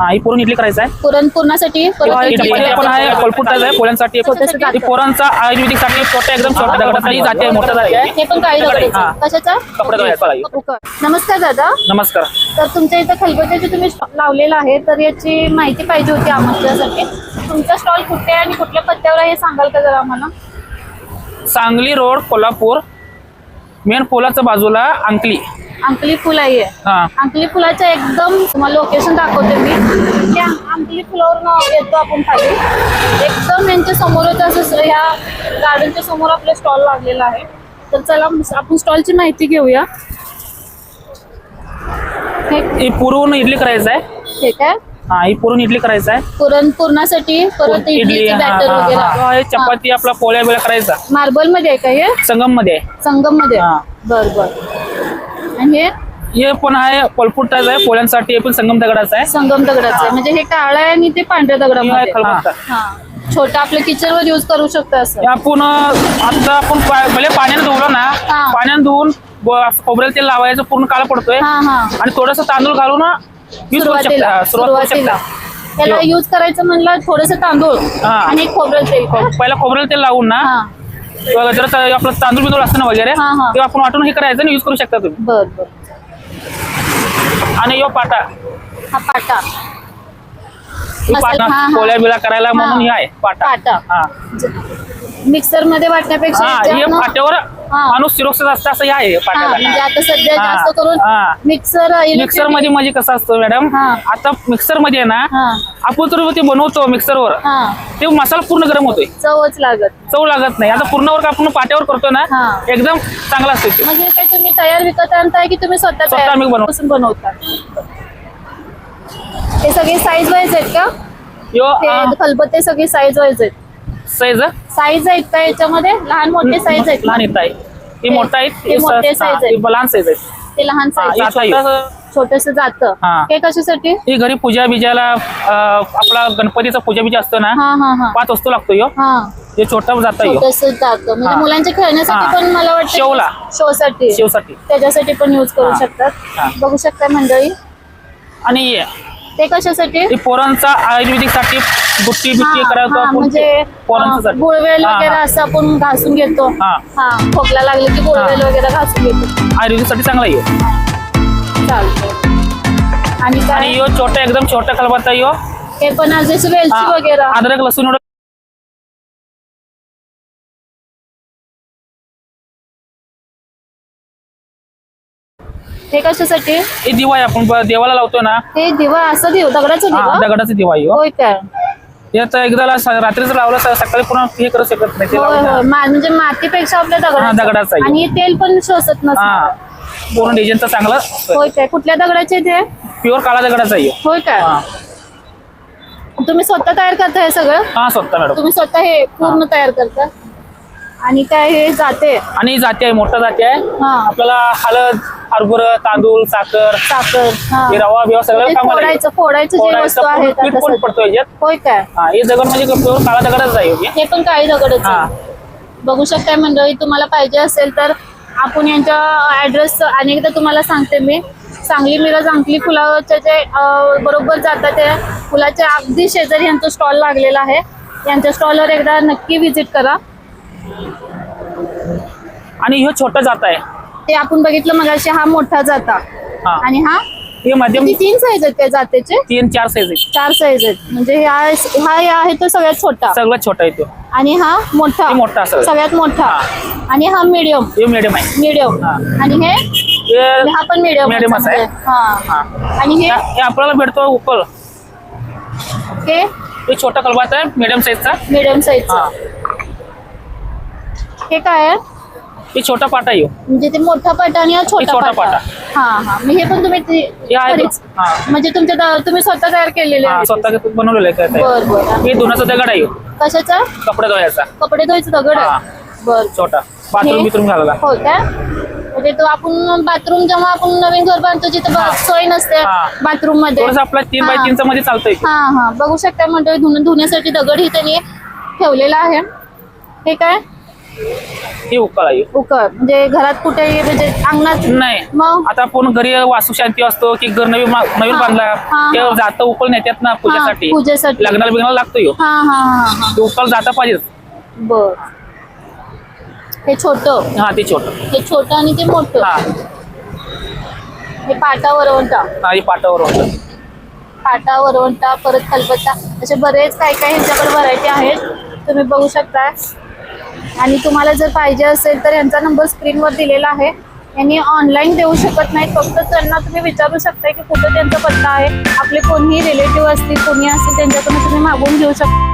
हा ही पुरण इडली करायचं आहे. पुरण पूर्णासाठी किंवा परत इडली इडली पण आहे कोलपुटाचं आहे पोळ्यांसाठी छोटंसं ही पोरांचा आयुर्वेदिकसाठी छोट्या एकदम छोट्या दगडासाठी जाते आहे, मोठं जाते. आहे. हे पण काळी हा. कशाचा? कपडा धुवायचा आहे. उकळ. नमस्कार दादा. नमस्कार. तर तुमच्या इथं खलबत्याचे तुम्ही स्टॉल लावलेला आहे तर याची माहिती पाहिजे होती आमच्यासाठी. तुमचा स्टॉल कुठे आहे आणि कुठल्या पत्त्यावर आहे हे सांगाल का जरा आम्हाला? सांगली रोड कोल्हापूर मेन पोलाच्या बाजूला अंकली. अंकली फुल आहे हा. अंकली फुलाचं एकदम तुम्हाला लोकेशन दाखवते मी. त्या अंकली फुलावरून येतो आपण खाली. एकदम यांच्या समोरच असं ह्या गार्डनच्या समोर आपला स्टॉल लागलेला आहे. तर चला आपण स्टॉलची माहिती घेऊया. पुरून इडली करायचं आहे. ठीक आहे हा ही पुरून इडली करायचं आहे. पुरण पूर्णासाठी परत इडली बॅटर. वगैरे. चपाती आपला पोळ्या बिळ्या करायचा. मार्बलमध्ये आहे का हे? संगममध्ये आहे. संगममध्ये. बर बर. आणि हे? हे पण आहे कोलपुटाचं आहे पोळ्यांसाठी हे पण संगम दगडाचं आहे. संगम दगडाचं आहे. म्हणजे हे काळं आहे आणि ते पांढऱ्या हे खलबत्ता. हा. छोटं आपलं किचन वर युज करू शकतो असं. हे आपण आता आपण पा- पहिले पाण्याने धुवलं ना हा. पाण्याने धुवून ब- खोबरेल तेल लावायचं पूर्ण काळा पडतोय. हा हा. आणि थोडस तांदूळ घालून यूज करू शकता. सुरुवातीला. हा, सुरुवात करू सुरुवातीला. शकता त्याला. युज करायचं म्हणलं थोडस तांदूळ हा. आणि खोबरं तेल. का? पहिला खोबरेल तेल लावून ना हा. जर ता- आपलं तांदूळ बिंदूळ असतं ना वगैरे हा, हा. तेव्हा आपण वाटून हे करायचं आणि यूज करू शकता तुम्ही. बर बर. आणि यो पाटा. हा पाटा. मसाला- पाटा हा, हा. पोळ्या बिळ्या करायला म्हणून हे. आहे पाटा. पाटा. हा. मिक्सरमध्ये वाटण्यापेक्षा हा हे ना- पाट्यावर. माणूस सुरक्षित असतं असं हे आहे हा, म्हणजे आता सध्या हा, जास्त करून हा. मिक्सर मिक्सरमध्ये म्हणजे कसं असतं मॅडम हा. आता मिक्सरमध्ये ना हा. आपण तर ते बनवतो मिक्सरवर हा. ते मसाला पूर्ण गरम होतोय. चवच लागत चव लागत नाही. आता पूर्णवर आपण पाट्यावर करतो ना हा. एकदम चांगला असतो ते. म्हणजे काय तुम्ही तयार विकत आणताय की तुम्ही स्वतः स्वतः तयार आम्ही बनवतो. पासून बनवता? ते सगळे साईज वाईज आहेत का? यो ते खलबत्ते सगळे साईज वाईज आहेत. साईज साईज आहेत का याच्यामध्ये? लहान मोठे साईज आहेत लहान येत आहे हे मोठा आहे हे मोठे size आहेत. लहान साईज आहे ते लहान हा, साईज छोटंसं- जात. हा. हे कशासाठी? ही घरी पूजा बिजाला आपला गणपतीचा पूजा बिजा असतो ना हा हा हा. पाच वस्तू लागतो यो. हा. हे छोटा जाता येईल छोटस जात. म्हणजे हा. मुलांच्या खेळण्यासाठी हा. पण मला वाटतं शेवला. शो साठी शेवसाठी. त्याच्यासाठी पण युज करू हा. हा. शकतात बघू शकता मंडळी. आणि हे ते कशासाठी? हे पोरांचा आयुर्वेदिकसाठी बुट्टी बिट्टी करायचो हा, आपण म्हणजे पोरांसाठी गुळवेल वगैरे. असं आपण घासून घेतो. हा. हा खोकला लागले की गुळवेल वगैरे घासून घेतो. आयुर्वेदिकसाठी चांगला आहे. आणि आणि काय? यो छोटा एकदम छोटा खलबत्ता यो. हे पण आज जसं वेलची वगैरे. अद्रक लसूण एवढं हे कशासाठी? हे दिवा आहे आपण ब- देवाला लावतो ना. हे दिवा असं देव दगडाचा हा, दिवा? दगडाचा दिवा आहे ह्यो. होय काय? हे आता एकदा स- रात्रीच लावलं स- सकाळी पुन्हा हे करू शकत नाही ते होय लावून, होय. मा- म्हणजे मातीपेक्षा आपल्या हा, दगडाचा. दगडाचा आहे. आणि हे तेल पण शोषत हा. नसणार पूर्ण डिझाईनचा चांगला. होय काय? कुठल्या दगडाचे ते? प्युअर काळा दगडाचा आहे. ह्यो. काय? हा. तुम्ही स्वतः तयार करता हे सगळं? हा स्वतः मॅडम. तुम्ही स्वतः हे पूर्ण तयार करता? आणि काय हे जाते? आणि ही जाती आहे मोठा जाती. आहे हा. आपल्याला हळद हरभर तांदूळ साखर साखर हा हे रवा बिवा सगळं ते कामाला येईल. फोडायचं फोडायचं जे वस्तू आहेत पीठ आता पण सध्या. पडतो याच्यात होय काय हा हे दगड म्हणजे प्युअर काळा दगडच आहे. हे पण काळी दगडच हा आहे. बघू शकताय मंडळी तुम्हाला पाहिजे असेल तर आपण यांच्या ऍड्रेस अनेकदा तुम्हाला सांगते मी सांगली मिरज अंकली फुलाच्या जे अं, बरोबर जातात ते फुलाच्या अगदी शेजारी यांचा स्टॉल लागलेला आहे यांच्या स्टॉलवर एकदा नक्की व्हिजिट करा आणि ह्यो छोटा जात आहे ते आपण बघितलं मगाशी हा मोठा जाता. हा. आणि हा? हे मध्यम किती तीन साईज आहेत त्या जातेचे? तीन चार साईज आहे चार साईज आहेत. म्हणजे हा हा आहे तो सगळ्यात छोटा. सगळ्यात छोटा आहे तो. आणि हा मोठा. हे मोठा असेल. सगळ्यात मोठा. आणि हा मिडियम हे मिडियम आहे. मिडियम हा. आणि हे? हे हा पण मिडियम Medium च आहे. हा. हा. आणि हे? हे आपल्याला भेटतो उकल हे? हे छोटा कलबात आहे मिडियम साईजचा मिडियम साईज हा. हे काय आहे? हे छोटा पाटा ह्यो. म्हणजे ते मोठा पाटा आणि हा छोटा छोटा पाटा. हा हा मग हे पण तुम्ही ते- हे आहे तो. हा. म्हणजे तुमच्या द- तुम्ही स्वतः तयार केलेले हा स्वतः बनवलेलं आहे काय ते. बर बर हे धुण्याचा दगड आहे ह्यो. कशाचा कपडे धुवायचा कपडे धुवायचं दगड. आहे बर छोटा बाथरूम हे? बिथरूम घालायला हो काय म्हणजे तो आपण बाथरूम जेव्हा आपण नवीन घर बांधतो जिथे बा- हा. सोय नसते हा. बाथरूममध्ये थोडस आपला तीन बाय हा. तीनचा मध्ये चालतंय हा हा बघू शकता मंडळी धुणं धुण्यासाठी दगड ही त्यांनी ठेवलेला आहे हे काय हे उकाळ आहे उकळ. म्हणजे घरात कुठे म्हणजे अंगणात नाही. मग? आता आपण घरी वास्तू शांती असतो की घर नवीन मा- नवीन हा. बांधला हा, ते हा. जातं उकळ नेत्यात ना पूजेसाठी. पूजेसाठी. लग्नाला बिग्नाला लागतो ह्यो. हा हा हा हा. ते उकळ जाता पाहिजे बर. हे छोट. हा ते छोट. हे छोट आणि ते मोठं. हा. हे पाटा वरवंटा. हा हे पाटावर होतं पाटा वरवंटा परत खलबत्ता. असे बरेच काय काय ह्यांच्याकडे व्हरायटी आहेत. तुम्ही बघू शकता. आणि तुम्हाला जर पाहिजे असेल तर यांचा नंबर स्क्रीनवर दिलेला आहे. यांनी ऑनलाईन देऊ शकत नाही फक्त त्यांना तुम्ही विचारू शकता की कुठं त्यांचा पत्ता आहे. आपले कोणीही रिलेटिव्ह असतील कोणी असतील त्यांच्याकडून तुम्ही मागवून घेऊ शकता.